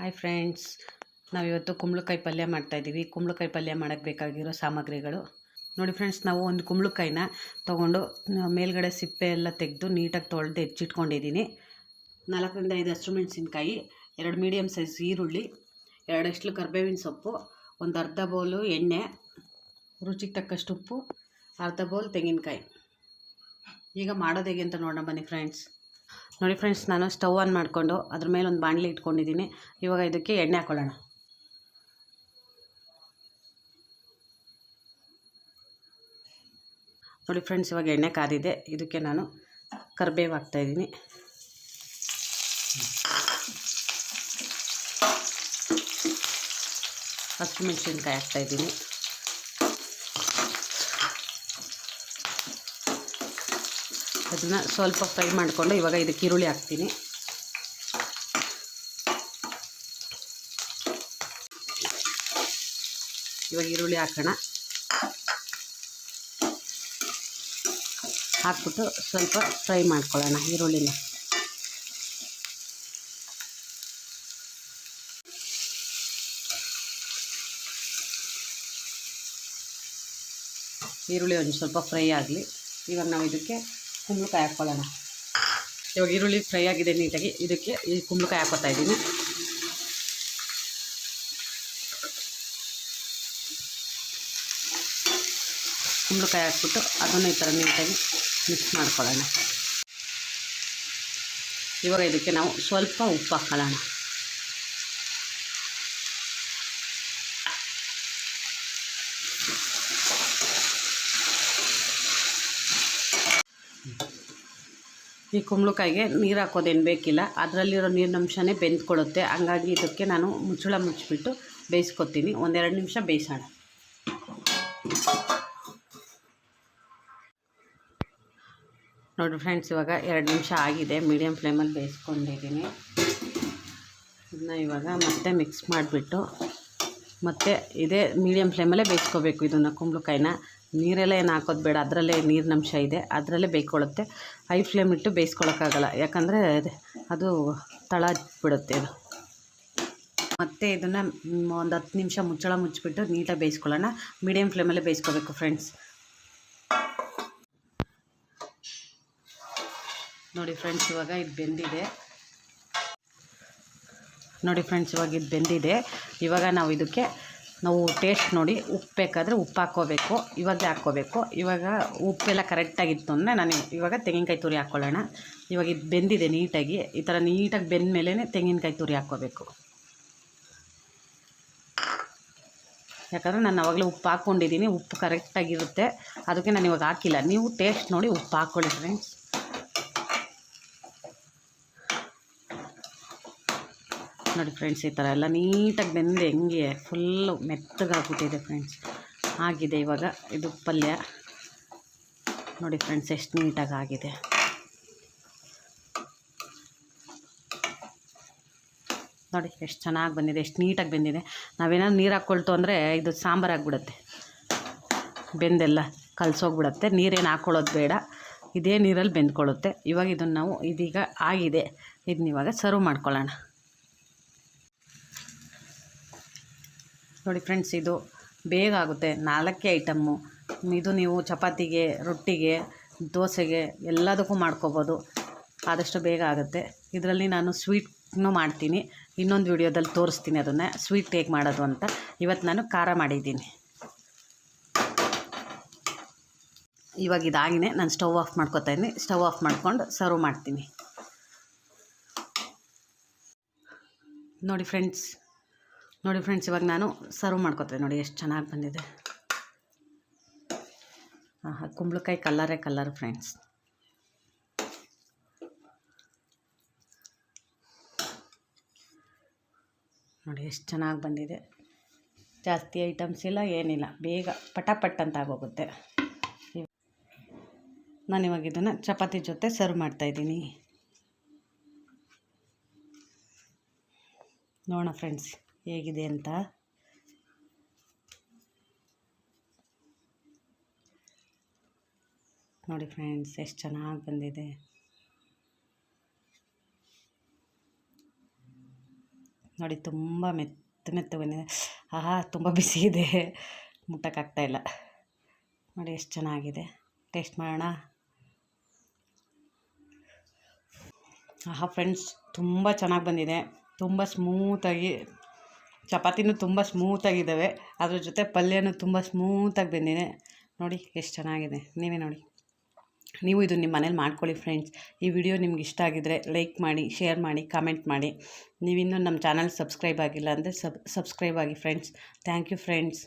Hi friends, ನಾವಿವತ್ತು ಕುಂಬಳಕಾಯಿ ಪಲ್ಯ ಮಾಡ್ತಾಯಿದ್ದೀವಿ ಕುಂಬಳಕಾಯಿ ಪಲ್ಯ ಮಾಡೋಕ್ಕೆ ಬೇಕಾಗಿರೋ ಸಾಮಗ್ರಿಗಳು. ನೋಡಿ ಫ್ರೆಂಡ್ಸ್, ನಾವು ಒಂದು ಕುಂಬಳಕಾಯಿನ ತೊಗೊಂಡು ಮೇಲ್ಗಡೆ ಸಿಪ್ಪೆ ಎಲ್ಲ ತೆಗೆದು ನೀಟಾಗಿ ತೊಳೆದು ಹೆಚ್ಚಿಟ್ಕೊಂಡಿದ್ದೀನಿ. ನಾಲ್ಕರಿಂದ ಐದು ಹಸಿರು ಮೆಣಸಿನ್ಕಾಯಿ, ಎರಡು ಮೀಡಿಯಮ್ ಸೈಜ್ ಈರುಳ್ಳಿ ಅಷ್ಟು ಕರ್ಬೇವಿನ ಸೊಪ್ಪು, ಒಂದು ಅರ್ಧ ಬೌಲು ಎಣ್ಣೆ, ರುಚಿಗೆ ತಕ್ಕಷ್ಟು ಉಪ್ಪು, ಅರ್ಧ ಬೌಲ್ ತೆಂಗಿನಕಾಯಿ. ಈಗ ಮಾಡೋದು ಹೇಗೆ ಅಂತ ನೋಡೋಣ ಬನ್ನಿ ಫ್ರೆಂಡ್ಸ್. ನೋಡಿ ಫ್ರೆಂಡ್ಸ್, ನಾನು ಸ್ಟವ್ ಆನ್ ಮಾಡಿಕೊಂಡು ಅದ್ರ ಮೇಲೆ ಒಂದು ಬಾಣಲಿ ಇಟ್ಕೊಂಡಿದ್ದೀನಿ. ಇವಾಗ ಇದಕ್ಕೆ ಎಣ್ಣೆ ಹಾಕೊಳ್ಳೋಣ. ನೋಡಿ ಫ್ರೆಂಡ್ಸ್, ಇವಾಗ ಎಣ್ಣೆ ಕಾದಿದೆ. ಇದಕ್ಕೆ ನಾನು ಕರ್ಬೇವು ಹಾಕ್ತಾಯಿದ್ದೀನಿ ಹಸಿಮೆಣ್ಸಿನ್ಕಾಯಿ ಹಾಕ್ತಾಯಿದ್ದೀನಿ ಅದನ್ನು ಸ್ವಲ್ಪ ಫ್ರೈ ಮಾಡಿಕೊಂಡು ಇವಾಗ ಇದಕ್ಕೆ ಈರುಳ್ಳಿ ಹಾಕ್ತೀನಿ. ಇವಾಗ ಈರುಳ್ಳಿ ಹಾಕೋಣ. ಹಾಕ್ಬಿಟ್ಟು ಸ್ವಲ್ಪ ಫ್ರೈ ಮಾಡ್ಕೊಳ್ಳೋಣ ಈರುಳ್ಳಿನ. ಈರುಳ್ಳಿ ಒಂದು ಸ್ವಲ್ಪ ಫ್ರೈ ಆಗಲಿ. ಇವಾಗ ನಾವು ಇದಕ್ಕೆ ಕುಂಬಳಕಾಯಿ ಹಾಕ್ಕೊಳ್ಳೋಣ. ಇವಾಗ ಈರುಳ್ಳಿ ಫ್ರೈ ಆಗಿದೆ ನೀಟಾಗಿ. ಇದಕ್ಕೆ ಈ ಕುಂಬಳಕಾಯಿ ಹಾಕೋತಾ ಇದ್ದೀನಿ. ಕುಂಬಳಕಾಯಿ ಹಾಕ್ಬಿಟ್ಟು ಅದನ್ನು ಈ ಥರ ನೀಟಾಗಿ ಮಿಕ್ಸ್ ಮಾಡ್ಕೊಳ್ಳೋಣ. ಇವಾಗ ಇದಕ್ಕೆ ನಾವು ಸ್ವಲ್ಪ ಉಪ್ಪು ಹಾಕ್ಕೊಳ್ಳೋಣ ಈ ಕುಂಬಳಕಾಯಿಗೆ ನೀರು ಹಾಕೋದೇನು ಬೇಕಿಲ್ಲ. ಅದರಲ್ಲಿರೋ ನೀರಿನಂಶನೇ ಬೆಂದ್ಕೊಳ್ಳುತ್ತೆ. ಹಂಗಾಗಿ ಇದಕ್ಕೆ ನಾನು ಮುಚ್ಚಳ ಮುಚ್ಚಿಬಿಟ್ಟು ಬೇಯಿಸ್ಕೊತೀನಿ. ಒಂದೆರಡು ನಿಮಿಷ ಬೇಯಿಸೋಣ. ನೋಡಿ ಫ್ರೆಂಡ್ಸ್, ಇವಾಗ ಎರಡು ನಿಮಿಷ ಆಗಿದೆ. ಮೀಡಿಯಂ ಫ್ಲೇಮಲ್ಲಿ ಬೇಯಿಸ್ಕೊಂಡಿದ್ದೀನಿ. ಇದನ್ನ ಇವಾಗ ಮತ್ತೆ ಮಿಕ್ಸ್ ಮಾಡಿಬಿಟ್ಟು ಮತ್ತೆ ಇದೇ ಮೀಡಿಯಂ ಫ್ಲೇಮಲ್ಲೇ ಬೇಯಿಸ್ಕೋಬೇಕು ಇದನ್ನು ಕುಂಬಳಕಾಯಿನ. ನೀರೆಲ್ಲ ಏನು ಹಾಕೋದು ಬೇಡ, ಅದರಲ್ಲೇ ನೀರಿನಂಶ ಇದೆ, ಅದರಲ್ಲೇ ಬೇಯ್ಕೊಳ್ಳುತ್ತೆ. ಹೈ ಫ್ಲೇಮ್ ಇಟ್ಟು ಬೇಯಿಸ್ಕೊಳ್ಳೋಕ್ಕಾಗಲ್ಲ ಯಾಕಂದರೆ ಅದು ತಳ ಬಿಡುತ್ತೆ ಅದು. ಮತ್ತು ಇದನ್ನು ಒಂದು ಹತ್ತು ನಿಮಿಷ ಮುಚ್ಚಳ ಮುಚ್ಚಿಬಿಟ್ಟು ನೀಟಾಗಿ ಬೇಯಿಸ್ಕೊಳ್ಳೋಣ. ಮೀಡಿಯಮ್ ಫ್ಲೇಮಲ್ಲೇ ಬೇಯಿಸ್ಕೋಬೇಕು ಫ್ರೆಂಡ್ಸ್. ನೋಡಿ ಫ್ರೆಂಡ್ಸ್, ಇವಾಗ ಇದು ಬೆಂದಿದೆ. ನೋಡಿ ಫ್ರೆಂಡ್ಸ್, ಇವಾಗ ಇದು ಬೆಂದಿದೆ. ಇವಾಗ ನಾವು ಇದಕ್ಕೆ ನಾವು ಟೇಸ್ಟ್ ನೋಡಿ ಉಪ್ಪು ಬೇಕಾದರೆ ಉಪ್ಪು ಹಾಕ್ಕೋಬೇಕು, ಇವಾಗಲೇ ಹಾಕ್ಕೋಬೇಕು. ಇವಾಗ ಉಪ್ಪೆಲ್ಲ ಕರೆಕ್ಟಾಗಿತ್ತು ಅಂದರೆ ನಾನು ಇವಾಗ ತೆಂಗಿನಕಾಯಿ ತುರಿ ಹಾಕ್ಕೊಳ್ಳೋಣ. ಇವಾಗ ಇದು ಬೆಂದಿದೆ ನೀಟಾಗಿ. ಈ ಥರ ನೀಟಾಗಿ ಬೆಂದ ಮೇಲೇ ತೆಂಗಿನಕಾಯಿ ತುರಿ ಹಾಕ್ಕೋಬೇಕು. ಯಾಕಂದರೆ ನಾನು ಅವಾಗಲೇ ಉಪ್ಪು ಹಾಕ್ಕೊಂಡಿದ್ದೀನಿ, ಉಪ್ಪು ಕರೆಕ್ಟಾಗಿರುತ್ತೆ ಅದಕ್ಕೆ ನಾನು ಇವಾಗ ಹಾಕಿಲ್ಲ. ನೀವು ಟೇಸ್ಟ್ ನೋಡಿ ಉಪ್ಪು ಹಾಕ್ಕೊಳ್ಳಿ ಫ್ರೆಂಡ್ಸ್ ನೋಡಿ ಫ್ರೆಂಡ್ಸ್ ಈ ಥರ ಎಲ್ಲ ನೀಟಾಗಿ ಬೆಂದು ಹೆಂಗೆ ಫುಲ್ಲು ಮೆತ್ತಗಾಗ್ಬಿಟ್ಟಿದೆ ಫ್ರೆಂಡ್ಸ್ ಆಗಿದೆ ಇವಾಗ, ಇದು ಪಲ್ಯ. ನೋಡಿ ಫ್ರೆಂಡ್ಸ್ ಎಷ್ಟು ನೀಟಾಗಿ ಆಗಿದೆ. ನೋಡಿ ಎಷ್ಟು ಚೆನ್ನಾಗಿ ಬಂದಿದೆ, ಎಷ್ಟು ನೀಟಾಗಿ ಬೆಂದಿದೆ. ನಾವೇನಾದ್ರು ನೀರು ಹಾಕ್ಕೊಳ್ತು ಅಂದರೆ ಇದು ಸಾಂಬಾರು ಆಗಿಬಿಡುತ್ತೆ. ಬೆಂದೆಲ್ಲ ಕಲಸೋಗ್ಬಿಡತ್ತೆ. ನೀರೇನು ಹಾಕ್ಕೊಳ್ಳೋದು ಬೇಡ. ಇದೇ ನೀರಲ್ಲಿ ಬೆಂದ್ಕೊಳ್ಳುತ್ತೆ. ಇವಾಗ ಇದನ್ನು ನಾವು ಇದೀಗ ಆಗಿದೆ. ಇದನ್ನ ಇವಾಗ ಸರ್ವ್ ಮಾಡ್ಕೊಳ್ಳೋಣ. ನೋಡಿ ಫ್ರೆಂಡ್ಸ್, ಇದು ಬೇಗ ಆಗುತ್ತೆ. ನಾಲ್ಕೇ ಐಟಮ್ಮು. ಇದು ನೀವು ಚಪಾತಿಗೆ, ರೊಟ್ಟಿಗೆ, ದೋಸೆಗೆ ಎಲ್ಲದಕ್ಕೂ ಮಾಡ್ಕೋಬೋದು. ಆದಷ್ಟು ಬೇಗ ಆಗುತ್ತೆ. ಇದರಲ್ಲಿ ನಾನು ಸ್ವೀಟ್ನೂ ಮಾಡ್ತೀನಿ. ಇನ್ನೊಂದು ವಿಡಿಯೋದಲ್ಲಿ ತೋರಿಸ್ತೀನಿ ಅದನ್ನು. ಸ್ವೀಟ್ ಹೇಗೆ ಮಾಡೋದು ಅಂತ. ಇವತ್ತು ನಾನು ಖಾರ ಮಾಡಿದ್ದೀನಿ. ಇವಾಗ ಇದಾಗಿನೇ ನಾನು ಸ್ಟವ್ ಆಫ್ ಮಾಡ್ಕೊತಾ ಇದ್ದೀನಿ. ಸ್ಟವ್ ಆಫ್ ಮಾಡ್ಕೊಂಡು ಸರ್ವ್ ಮಾಡ್ತೀನಿ. ನೋಡಿ ಫ್ರೆಂಡ್ಸ್ ನೋಡಿ ಫ್ರೆಂಡ್ಸ್ ಇವಾಗ ನಾನು ಸರ್ವ್ ಮಾಡ್ಕೊತೀನಿ ನೋಡಿ ಎಷ್ಟು ಚೆನ್ನಾಗಿ ಬಂದಿದೆ. ಹಾಂ ಕುಂಬಳಕಾಯಿ ಕಲ್ಲರೇ ಕಲ್ಲರ್ ಫ್ರೆಂಡ್ಸ್ ನೋಡಿ ಎಷ್ಟು ಚೆನ್ನಾಗಿ ಬಂದಿದೆ. ಜಾಸ್ತಿ ಐಟಮ್ಸ್ ಇಲ್ಲ, ಏನಿಲ್ಲ, ಬೇಗ ಪಟಾಪಟ್ ಅಂತ ಆಗೋಗುತ್ತೆ. ನಾನು ಇವಾಗ ಇದನ್ನು ಚಪಾತಿ ಜೊತೆ ಸರ್ವ್ ಮಾಡ್ತಾಯಿದ್ದೀನಿ ನೋಡೋಣ ಫ್ರೆಂಡ್ಸ್ ಹೇಗಿದೆ ಅಂತ. ನೋಡಿ ಫ್ರೆಂಡ್ಸ್, ಎಷ್ಟು ಚೆನ್ನಾಗಿ ಬಂದಿದೆ. ನೋಡಿ ತುಂಬ ಮೆತ್ತ ಮೆತ್ತ ಬಂದಿದೆ. ಆಹಾ, ತುಂಬ ಬಿಸಿ ಇದೆ. ಮುಟ್ಟಕ್ಕಾಗ್ತಾಯಿಲ್ಲ ನೋಡಿ ಎಷ್ಟು ಚೆನ್ನಾಗಿದೆ. ಟೇಸ್ಟ್ ಮಾಡೋಣ. ಆಹಾ, ಫ್ರೆಂಡ್ಸ್, ತುಂಬ ಚೆನ್ನಾಗಿ ಬಂದಿದೆ. ತುಂಬ ಸ್ಮೂತಾಗಿ ಚಪಾತಿನೂ ತುಂಬ ಸ್ಮೂತಾಗಿದ್ದಾವೆ. ಅದ್ರ ಜೊತೆ ಪಲ್ಯನೂ ತುಂಬ ಸ್ಮೂತಾಗಿ ಬಂದಿದೆ. ನೋಡಿ, ಎಷ್ಟು ಚೆನ್ನಾಗಿದೆ. ನೀವೇ ನೋಡಿ. ನೀವು ಇದು ನಿಮ್ಮ ಮನೇಲಿ ಮಾಡ್ಕೊಳ್ಳಿ ಫ್ರೆಂಡ್ಸ್. ಈ ವಿಡಿಯೋ ನಿಮ್ಗೆ ಇಷ್ಟ ಆಗಿದ್ರೆ ಲೈಕ್ ಮಾಡಿ, ಶೇರ್ ಮಾಡಿ, ಕಾಮೆಂಟ್ ಮಾಡಿ. ನೀವಿನ್ನೂ ನಮ್ಮ ಚಾನಲ್ ಸಬ್ಸ್ಕ್ರೈಬ್ ಆಗಿಲ್ಲ ಅಂದರೆ ಸಬ್, ಸಬ್ಸ್ಕ್ರೈಬ್ ಆಗಿ ಫ್ರೆಂಡ್ಸ್. Thank you friends.